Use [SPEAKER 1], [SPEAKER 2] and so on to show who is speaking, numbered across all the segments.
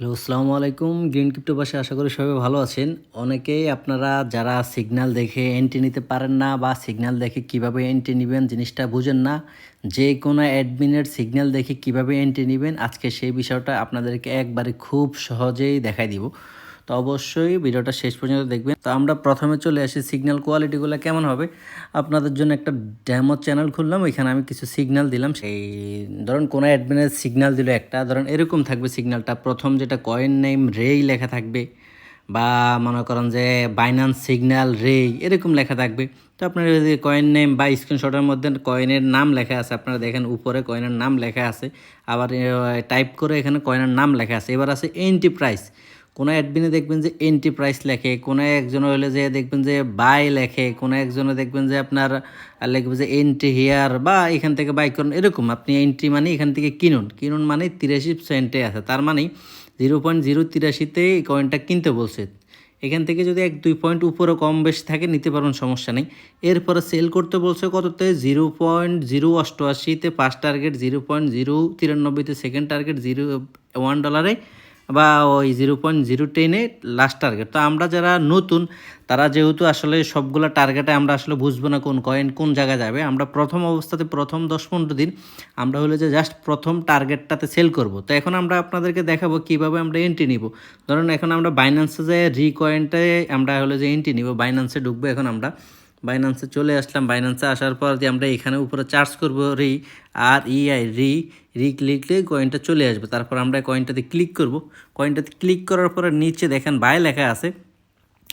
[SPEAKER 1] Hello, আসসালামু আলাইকুম। Green পাশে আশা করি সবাই ভালো আছেন। অনেকেই আপনারা যারা সিগন্যাল দেখে এন্ট্রি নিতে পারেন না বা সিগন্যাল দেখে কীভাবে এন্ট্রি নেবেন জিনিসটা বুঝেন না, যে কোনো অ্যাডমিনের সিগন্যাল দেখে কীভাবে এন্ট্রি নেবেন, আজকে সেই বিষয়টা আপনাদেরকে একবারে খুব সহজেই দেখাই দিব। তো অবশ্যই ভিডিওটা শেষ পর্যন্ত দেখবেন। তো আমরা প্রথমে চলে আসি সিগন্যাল কোয়ালিটিগুলো কেমন হবে? আপনাদের জন্য একটা ড্যামো চ্যানেল খুললাম, ওইখানে আমি কিছু সিগন্যাল দিলাম। সেই ধরুন কোনো অ্যাডমিনের সিগন্যাল দিল একটা, ধরুন এরকম থাকবে সিগন্যালটা। প্রথম যেটা কয়েন নেম রেই লেখা থাকবে, বা মনে করেন যে বাইনান্স সিগন্যাল রে এরকম লেখা থাকবে। তো আপনার যদি কয়েন নেম বা স্ক্রিনশটের মধ্যে কয়েনের নাম লেখা আছে, আপনারা দেখেন উপরে কয়েনের নাম লেখা আছে। আবার টাইপ করে এখানে কয়েনের নাম লেখা আছে। এবার আছে এন্টি প্রাইস কোনো অ্যাডমিনে দেখবেন যে এন্টি প্রাইস লেখে, কোনো একজন হলে যে দেখবেন যে বাই লেখে, কোনো একজনে দেখবেন যে আপনার লিখবে যে এন্ট্রি হেয়ার বা এখান থেকে বাই করুন, এরকম। আপনি এন্ট্রি মানে এখান থেকে কিনুন। কিনুন মানে তিরাশি সেন্টে আছে। তার মানে জিরো পয়েন্ট জিরো তিরাশিতে এই কয়েনটা কিনতে বলছে। এখান থেকে যদি এক দুই পয়েন্ট উপরে কম বেশি থাকে, নিতে পারবেন, সমস্যা নেই। এরপরে সেল করতে বলছে কততে? Zero point zero অষ্টআশিতে first target zero point zero তিরানব্বইতে second target zero one ডলারে বা ওই জিরো পয়েন্ট জিরো টেনে লাস্ট টার্গেট তো আমরা যারা নতুন, তারা যেহেতু আসলে সবগুলো টার্গেটে আমরা আসলে বুঝব না কোন কয়েন কোন জায়গায় যাবে, আমরা প্রথম অবস্থাতে প্রথম দশ পনেরো দিন আমরা হলো যে জাস্ট প্রথম টার্গেটটাতে সেল করব। তো এখন আমরা আপনাদেরকে দেখাবো কীভাবে আমরা এন্ট্রি নিব। ধরুন এখন আমরা বাইন্যান্সে যে রি আমরা হলো যে এন্ট্রি নিব বাইন্যান্সে ঢুকবো এখন আমরা। বাইন্যান্সে চলে আসলাম। বাইনান্সে আসার পর যে আমরা এখানে উপরে চার্জ করব রি, আর ই আই, রি রি ক্লিকলে কয়েনটা চলে আসবে। তারপর আমরা কয়েনটাতে ক্লিক করব। কয়েনটাতে ক্লিক করার পরে নিচে দেখেন বাই লেখা আছে।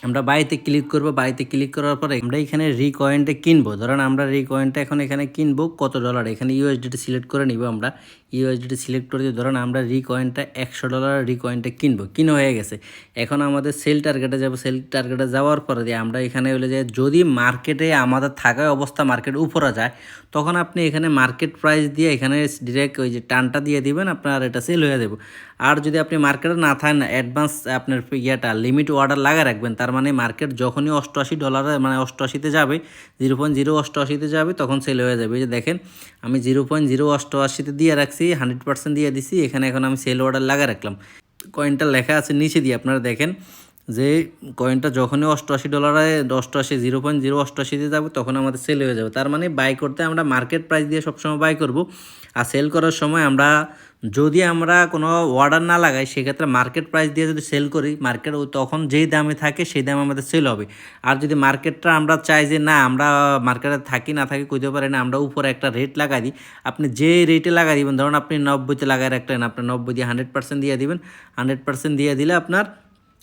[SPEAKER 1] আমরা বাইতে ক্লিক করব বাইতে ক্লিক করার পরে আমরা এখানে রি কয়েনটা কিনবো। ধরেন আমরা রি কয়েনটা এখন এখানে কিনবো, কত ডলার এখানে ইউএসডিটি সিলেক্ট করে নিব আমরা। ইউএসডিটি সিলেক্ট করে দিয়ে ধরেন আমরা রি কয়েনটা একশো ডলার রি কয়েনটা কিনবো। কিনে হয়ে গেছে। এখন আমাদের সেল টার্গেটে যাব। সেল টার্গেটে যাওয়ার পরে দিয়ে আমরা এখানে হলে যে যদি মার্কেটে আমাদের থাকা অবস্থা মার্কেট উপরে যায়, তখন আপনি এখানে মার্কেট প্রাইস দিয়ে এখানে ডিরেক্ট ওই যে টানটা দিয়ে দিবেন, আপনার এটা সেল হয়ে দেবো আর যদি আপনি মার্কেটে না থাকেন অ্যাডভান্স আপনার ইয়েটা লিমিট অর্ডার লাগা রাখবেন তার মানে মার্কেট যখনই অষ্টআশি ডলারে মানে অষ্টআশিতে যাবে জিরো পয়েন্ট জিরো অষ্টআশিতে যাবে, তখন সেল হয়ে যাবে। এই যে দেখেন, আমি জিরো পয়েন্ট জিরো অষ্টআশিতে দিয়ে রাখছি হান্ড্রেড পার্সেন্ট দিয়ে দিছি, এখানে এখন আমি সেল অর্ডার লাগা রাখলাম। কয়েনটা লেখা আছে নিচে দিয়ে, আপনারা দেখেন যে কয়েনটা যখনই অষ্টআশি ডলারে অষ্টআশি জিরো পয়েন্ট জিরো অষ্টআশিতে যাবে, তখন আমাদের সেল হয়ে যাবে। তার মানে বাই করতে আমরা মার্কেট প্রাইস দিয়ে সবসময় বাই করব, আর সেল করার সময় আমরা যদি আমরা কোনো অর্ডার না লাগাই, সেক্ষেত্রে মার্কেট প্রাইস দিয়ে যদি সেল করি মার্কেট তখন যেই দামে থাকে, সেই দামে আমাদের সেল হবে। আর যদি মার্কেটটা আমরা চাই যে না, আমরা মার্কেটে থাকি, না থাকি কইতে পারি না, আমরা উপরে একটা রেট লাগাই দিই, আপনি যে রেটে লাগাই দিবেন, ধরুন আপনি নব্বইতে লাগাই রাখলেন, আপনি নব্বই দিয়ে হান্ড্রেড পার্সেন্ট দিয়ে দিবেন হান্ড্রেড পার্সেন্ট দিয়ে দিলে আপনার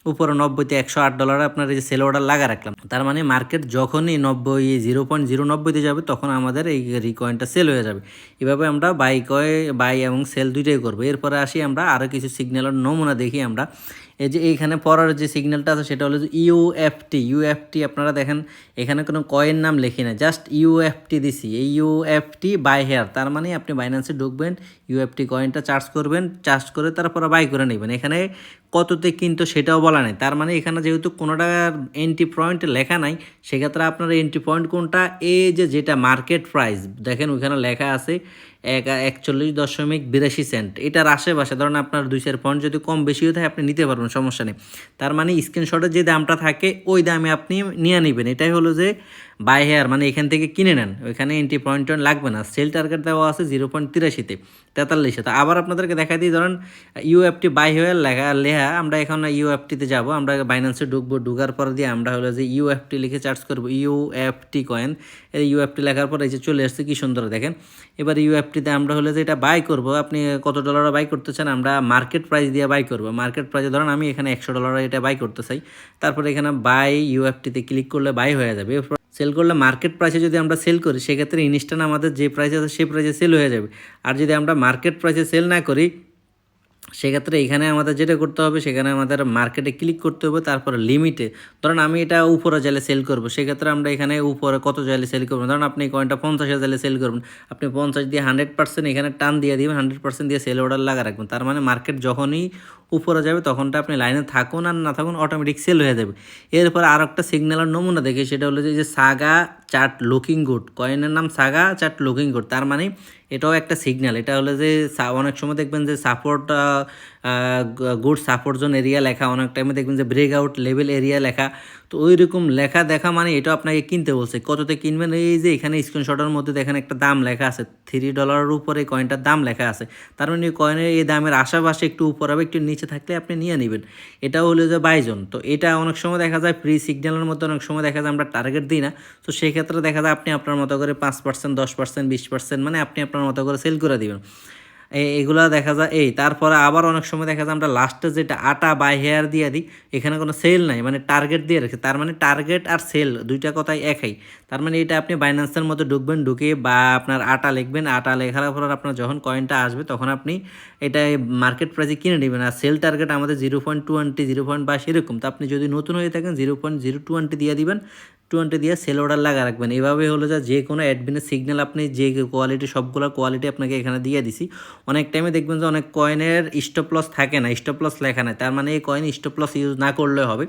[SPEAKER 1] উপরে নব্বইতে একশো আট ডলারে আপনার এই যে সেল অর্ডার লাগা রাখলাম। তার মানে মার্কেট যখনই নব্বই জিরো পয়েন্ট জিরো নব্বইতে যাবে, তখন আমাদের এই রিকয়েনটা সেল হয়ে যাবে। এভাবে আমরা বাই কয় বাই এবং সেল দুইটাই করব। এরপরে আসি আমরা আরও কিছু সিগন্যালের নমুনা দেখি আমরা। এই যে এইখানে পরের যে সিগন্যালটা আছে, সেটা হলো যে ইউএফটি ইউএফটি আপনারা দেখেন, এখানে কোনো কয়েন নাম লেখি না জাস্ট ইউএফটি দিছি। এই ইউএফটি বাই হেয়ার তার মানে আপনি বাইন্যান্সে ঢুকবেন ইউএফটি কয়েনটা চার্জ করবেন চার্জ করে তারপরে বাই করে নেবেন। এখানে কততে কিন্তু সেটাও বলা নেই। তার মানে এখানে যেহেতু কোনোটা এন্ট্রি পয়েন্ট লেখা নাই, সেক্ষেত্রে আপনার এন্ট্রি পয়েন্ট কোনটা? এ যে যেটা মার্কেট প্রাইস দেখেন ওইখানে লেখা আছে এক, একচল্লিশ দশমিক বিরাশি সেন্ট। এটার আশেপাশে, ধরুন আপনার দুই চার পয়েন্ট যদি কম বেশি হয়ে থাকে, আপনি নিতে পারবেন, সমস্যা নেই। তার মানে স্ক্রিনশটের যে দামটা থাকে, ওই দামে আপনি নিয়ে নেবেন। এটাই হলো যে বাই হেয়ার মানে এখান থেকে কিনে নেন। ওইখানে এন্ট্রি পয়েন্ট লাগবে না। সেল টার্গেট দেওয়া আছে জিরো পয়েন্ট তিরাশিতে, তেতাল্লিশে। তো আবার আপনাদেরকে দেখা দিই, ধরেন ইউএফটি বাই হেয়ার লেখা লেহা আমরা এখন ইউএফটিতে যাব। আমরা বাইন্যান্সে ঢুকবো, ঢুকার পর দিয়ে আমরা হলো যে ইউএফটি লিখে চার্জ করব ইউএফটি কয়েন এই ইউএফটি লেখার পর এই যে চলে আসছে, কি সুন্দর দেখেন। এবার ইউএফটিতে আমরা হলে যে এটা বাই করব, আপনি কত ডলারে বাই করতে চান, আমরা মার্কেট প্রাইস দিয়ে বাই করব। মার্কেট প্রাইসে ধরেন আমি এখানে একশো ডলারে এটা বাই করতে চাই। তারপরে এখানে বাই ইউএফটিতে ক্লিক করলে বাই হয়ে যাবে। সেল করলে মার্কেট প্রাইসে যদি আমরা সেল করি, সেক্ষেত্রে ইনস্ট্যান্ট আমাদের যে প্রাইস আছে সেই প্রাইসে সেল হয়ে যাবে। আর যদি আমরা মার্কেট প্রাইসে সেল না করি সেক্ষেত্রে এখানে আমাদের যেটা করতে হবে, সেখানে আমাদের মার্কেটে ক্লিক করতে হবে, তারপরে লিমিটে ধরেন আমি এটা উপরে চাইলে সেল করব, সেক্ষেত্রে আমরা এখানে উপরে কত চাইলে সেল করব? ধরুন আপনি কয়েনটা পঞ্চাশ চাইলে সেল করবেন, আপনি পঞ্চাশ দিয়ে হান্ড্রেড পার্সেন্ট এখানে টান দিয়ে দিবেন হান্ড্রেড পার্সেন্ট দিয়ে সেল অর্ডার লাগা রাখবেন। তার মানে মার্কেট যখনই উপরে যাবে, তখনটা আপনি লাইনে থাকুন আর না থাকুন অটোমেটিক সেল হয়ে যাবে। এরপর আর একটা সিগন্যালের নমুনা দেখি, সেটা হলো যে সাগা চার্ট লুকিং গুড। কয়েনের নাম সাগা চার্ট লুকিং গুড। তার মানে এটাও একটা সিগন্যাল। এটা হলো যে অনেক সময় দেখবেন যে support good support zone area লেখা। অনেক টাইমে দেখবেন যে ব্রেক আউট লেভেল এরিয়া লেখা। তো ওই রকম লেখা দেখা মানে এটা আপনাকে কিনতে বলছে। কততে কিনবেন? এই যে এখানে স্ক্রিনশটের মধ্যে দেখেন একটা দাম লেখা আছে। থ্রি ডলারের উপরে কয়েনটার দাম লেখা আছে। তার মানে কয়েনের এই দামের আশেপাশে একটু উপর হবে, একটু নিচে থাকলে আপনি নিয়ে নেবেন। এটা হলো যে বাইজন তো এটা অনেক সময় দেখা যায় ফ্রি সিগন্যালের মধ্যে অনেক সময় দেখা যায় আমরা টার্গেট দিই না। তো সেই ক্ষেত্রে দেখা যায় আপনি আপনার মতো করে পাঁচ পার্সেন্ট দশ পার্সেন্ট বিশ পার্সেন্ট মানে আপনি আপনার মতো করে সেল করে দিবেন। এগুলা দেখা যায়, এই তারপরে আবার অনেক সময় দেখা যায় আমরা লাস্টে যেটা আটা বাই হেয়ার দিয়ে দিই, এখানে কোনো সেল নাই মানে টার্গেট দিয়ে রাখি, তার মানে টার্গেট আর সেল দুইটা কথাই একাই। তার মানে এটা আপনি বাইন্যান্সের মধ্যে ঢুকবেন, ঢুকে বা আপনার আটা লিখবেন, আটা লেখার পর আপনার যখন কয়েনটা আসবে তখন আপনি এটা মার্কেট প্রাইসে কিনে নেবেন। আর সেল টার্গেট আমাদের zero point twenty zero point বা সেরকম তো আপনি যদি নতুন হয়ে থাকেন জিরো পয়েন্ট জিরো টোয়েন্টি দিয়ে দিবেন টোয়েন্টি দিয়ে সেল অর্ডার লাগা রাখবেন। এভাবে হলো যা যে কোনো অ্যাডমিনের সিগন্যাল আপনি যে কোয়ালিটি সবগুলো কোয়ালিটি আপনাকে এখানে দিয়ে দিছি। অনেক টাইমে দেখবেন যে অনেক কয়েনের স্টপ লস থাকে না স্টপ লস লেখা নাই। তার মানে এই কয়েন স্টপ লস ইউজ না করলে হবে।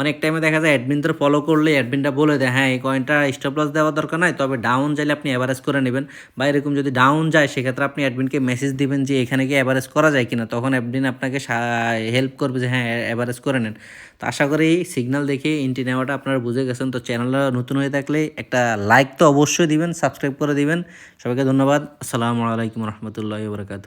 [SPEAKER 1] অনেক টাইমে দেখা যায় অ্যাডমিনদের ফলো করলে অ্যাডমিনটা বলে দেয় হ্যাঁ এই কয়েনটা স্টপ লস দেওয়ার দরকার নাই, তবে ডাউন চাইলে আপনি অ্যাভারেজ করে নেবেন। বা এরকম যদি ডাউন যায়, সেক্ষেত্রে আপনি অ্যাডমিনকে মেসেজ দিবেন যে এখানে কি অ্যাভারেজ করা যায় কিনা। তখন অ্যাডমিন আপনাকে হেল্প করবে যে হ্যাঁ অ্যাভারেজ করে নেন। তো আশা করি সিগন্যাল দেখে এন্ট্রি নেওয়াটা আপনারা বুঝে গেছেন। তো চ্যানেলটা নতুন হয়ে থাকলে একটা লাইক তো অবশ্যই দিবেন সাবস্ক্রাইব করে দিবেন। সবাইকে ধন্যবাদ। আসসালামু আলাইকুম রহমতুল্লাহ বরকাত